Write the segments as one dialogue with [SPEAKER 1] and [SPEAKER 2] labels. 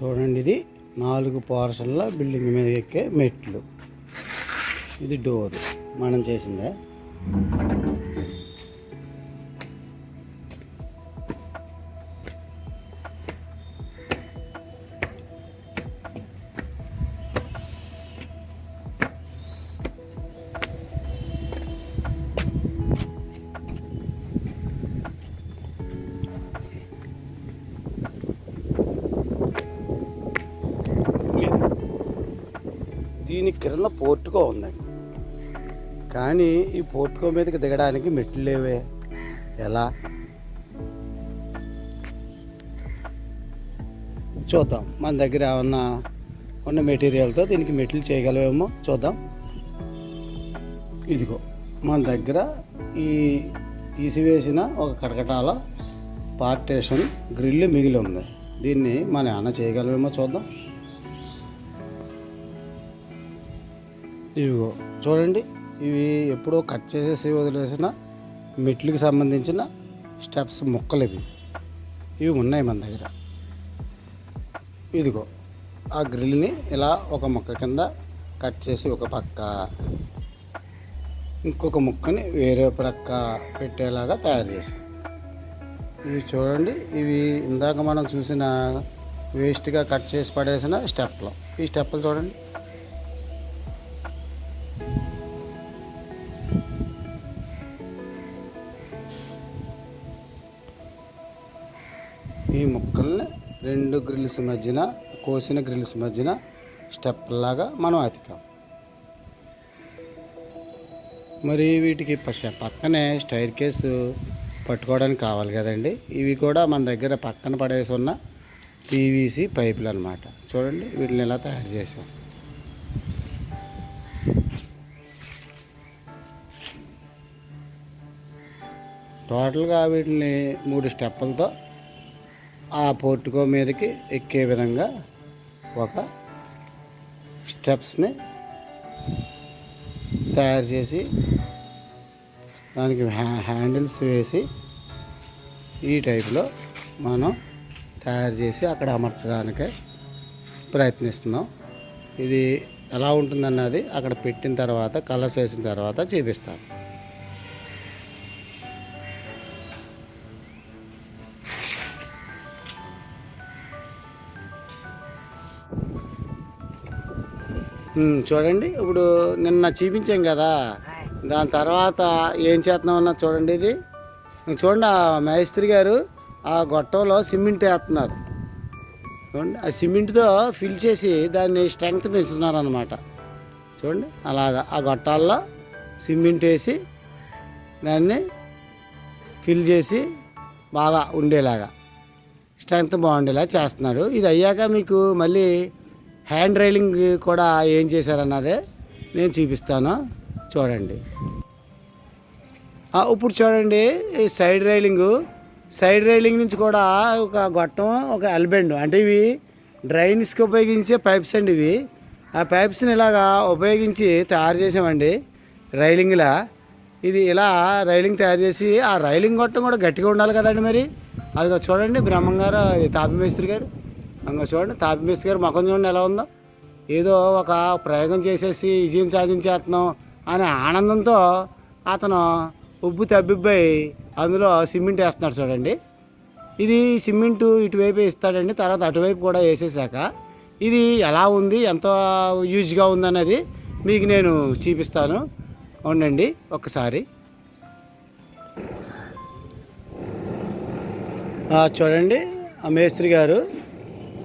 [SPEAKER 1] చూడండి ఇది నాలుగు పోర్షన్ల బిల్డింగ్ మీద ఎక్కే మెట్లు. ఇది డోర్. మనం చేసిందే? దీని క్రింద పోర్టుకో ఉందండి. కానీ ఈ పోర్టుకో మీదకి దిగడానికి మెట్లు లేవే. ఎలా? చూద్దాం. మన దగ్గర ఏమన్నా ఉన్న మెటీరియల్తో దీనికి మెట్లు చేయగలవేమో చూద్దాం. ఇదిగో మన దగ్గర ఈ తీసివేసిన ఒక కటకటాల పార్టేషన్ గ్రిల్ మిగిలి ఉంది. దీన్ని మన అన్న చేయగలవేమో చూద్దాం. ఇవిగో చూడండి ఇవి ఎప్పుడో కట్ చేసేసి వదిలేసిన మెట్లకి సంబంధించిన స్టెప్స్ ముక్కలు ఇవి. ఇవి ఉన్నాయి మన దగ్గర. ఇదిగో ఆ గ్రిల్ని ఇలా ఒక ముక్క కింద కట్ చేసి ఒక పక్క. ఇంకొక ముక్కని వేరే ప్రక్క పెట్టేలాగా తయారు చేసి. ఇవి చూడండి ఇవి ఇందాక మనం చూసిన వేస్ట్గా కట్ చేసి పడేసిన స్టెప్లు ఈ స్టెప్లు చూడండి. ఈ ముక్కల్ని రెండు గ్రిల్స్ మధ్యన కోసిన గ్రిల్స్ మధ్యన స్టెప్ లాగా మనం అతికాం. మరి వీటికి పక్కనే స్టైర్ కేసు పట్టుకోవడానికి కావాలి కదండి. ఇవి కూడా మన దగ్గర పక్కన పడేసి ఉన్న పీవీసీ పైపులు అనమాట చూడండి వీటిని ఇలా తయారు చేసాం టోటల్గా వీటిని మూడు స్టెప్పులతో ఆ పోర్టుకో మీదకి ఎక్కే విధంగా ఒక స్టెప్స్ని తయారు చేసి దానికి హ్యా- హ్యాండిల్స్ వేసి ఈ టైప్లో మనం తయారు చేసి అక్కడ అమర్చడానికి ప్రయత్నిస్తున్నాం. ఇది ఎలా ఉంటుందన్నది అక్కడ పెట్టిన తర్వాత కలర్స్ వేసిన తర్వాత చూపిస్తాను. చూడండి ఇప్పుడు నిన్న చూపించాం కదా. దాని తర్వాత ఏం చేస్తున్నామన్నా చూడండి ఇది. చూడండి ఆ మేస్త్రి గారు ఆ గొట్టంలో సిమెంట్ వేస్తున్నారు. చూడండి ఆ సిమెంట్తో ఫిల్ చేసి దాన్ని స్ట్రెంగ్త్ పెంచుతున్నారనమాట చూడండి అలాగా ఆ గొట్టాల్లో సిమెంట్ వేసి దాన్ని ఫిల్ చేసి బాగా ఉండేలాగా. స్ట్రెంగ్త్ బాగుండేలా చేస్తున్నారు ఇది అయ్యాక మీకు మళ్ళీ హ్యాండ్ రైలింగ్ కూడా ఏం చేశారన్నదే నేను చూపిస్తాను. చూడండి. ఇప్పుడు చూడండి ఈ సైడ్ రైలింగు. సైడ్ రైలింగ్ నుంచి కూడా ఒక గొట్టం ఒక ఎల్బెండ్ అంటే ఇవి డ్రైన్స్కి ఉపయోగించే పైప్స్ అండి ఇవి. ఆ పైప్స్ని ఇలాగా ఉపయోగించి తయారు చేసామండి రైలింగ్లా. ఇది ఇలా రైలింగ్ తయారు చేసి ఆ రైలింగ్ గొట్టం కూడా గట్టిగా ఉండాలి కదండి మరి. అది చూడండి బ్రహ్మం గారు ఇది తాపి మేస్త్రి గారు. అంగ చూడండి తాపి మేస్త్రి గారు ముఖం చూడండి ఎలా ఉందో. ఏదో ఒక ప్రయోగం చేసేసి విజయం సాధించేస్తున్నాం అనే ఆనందంతో అతను ఉబ్బు తబ్బిబ్బై అందులో సిమెంట్ వేస్తున్నాడు చూడండి. ఇది సిమెంటు ఇటువైపు ఇస్తాడండి తర్వాత అటువైపు కూడా వేసేసాక. ఇది ఎలా ఉంది ఎంత యూజ్గా ఉందన్నది మీకు నేను చూపిస్తాను. ఉండండి ఒక్కసారి చూడండి ఆ మేస్త్రి గారు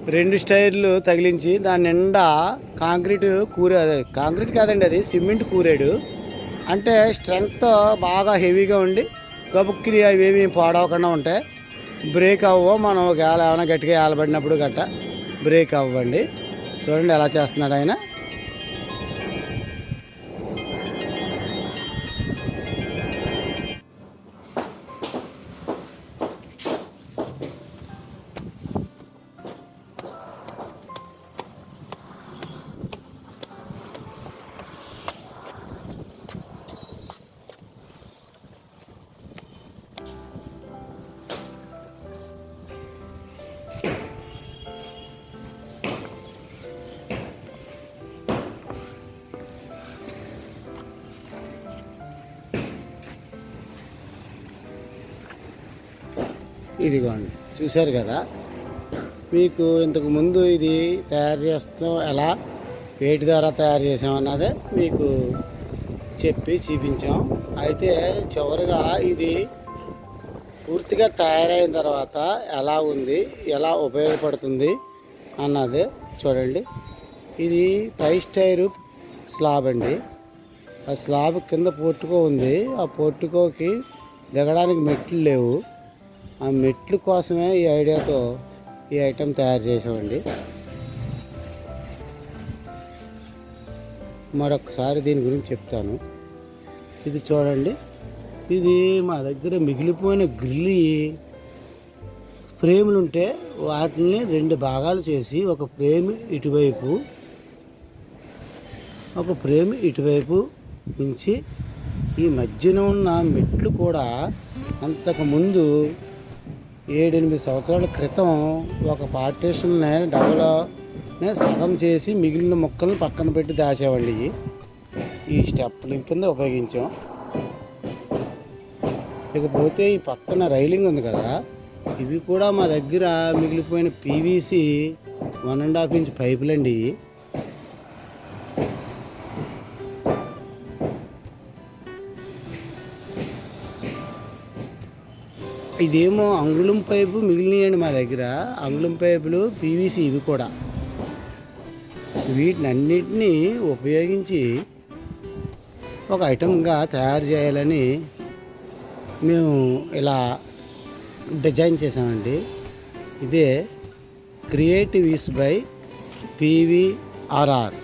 [SPEAKER 1] రెండు స్టైర్లు తగిలించి దాని నిండా కాంక్రీట్ కూరే కాంక్రీట్ కాదండి అది సిమెంట్ కూరాడు. అంటే స్ట్రెంగ్త్ బాగా హెవీగా ఉండి గబుక్కిని అవి ఏమి పాడవకుండా ఉంటాయి. బ్రేక్ అవ్వవు. మనం ఒకవేళ ఏమైనా గట్టిగా ఏలబడినప్పుడు గట్ట బ్రేక్ అవ్వండి. చూడండి ఎలా చేస్తున్నాడు ఆయన. ఇదిగోండి చూశారు కదా? మీకు ఇంతకు ముందు ఇది తయారు చేస్తాం ఎలా? వేటి ద్వారా తయారు చేసామన్నదే మీకు చెప్పి చూపించాం. అయితే చివరిగా ఇది పూర్తిగా తయారైన తర్వాత ఎలా ఉంది ఎలా ఉపయోగపడుతుంది అన్నది చూడండి. ఇది ఫైవ్ స్టైర్ స్లాబ్ అండి. ఆ స్లాబ్ కింద పోర్టుకో ఉంది. ఆ పోర్టుకోకి దిగడానికి మెట్లు లేవు. ఆ మెట్లు కోసమే ఈ ఐడియాతో ఈ ఐటెం తయారు చేసామండి మరొకసారి దీని గురించి చెప్తాను. ఇది చూడండి. ఇది మా దగ్గర మిగిలిపోయిన గ్రిల్లి ఫ్రేములు ఉంటే వాటిని రెండు భాగాలు చేసి ఒక ఫ్రేమ్ ఇటువైపు ఒక ఫ్రేమ్ ఇటువైపు ఉంచి ఈ మధ్యన ఉన్న మెట్లు కూడా అంతకుముందు ఏడెనిమిది సంవత్సరాల క్రితం ఒక పార్టీషన్ని డబల్ సగం చేసి మిగిలిన మొక్కలను పక్కన పెట్టి దాచేవాళ్ళు ఈ స్టెప్ల కింద ఉపయోగించాం. ఇకపోతే ఈ పక్కన రైలింగ్ ఉంది కదా ఇవి కూడా మా దగ్గర మిగిలిపోయిన PVC one and half inch పైపులండి. ఇవి ఇదేమో అంగుళం పైపు మిగిలినాయండి మా దగ్గర. అంగుళం పైపులు పీవీసీ ఇవి కూడా. వీటిని అన్నిటినీ ఉపయోగించి ఒక ఐటమ్గా తయారు చేయాలని మేము ఇలా డిజైన్ చేసామండి ఇదే క్రియేటివ్ ఈస్ బై పీవీఆర్ఆర్.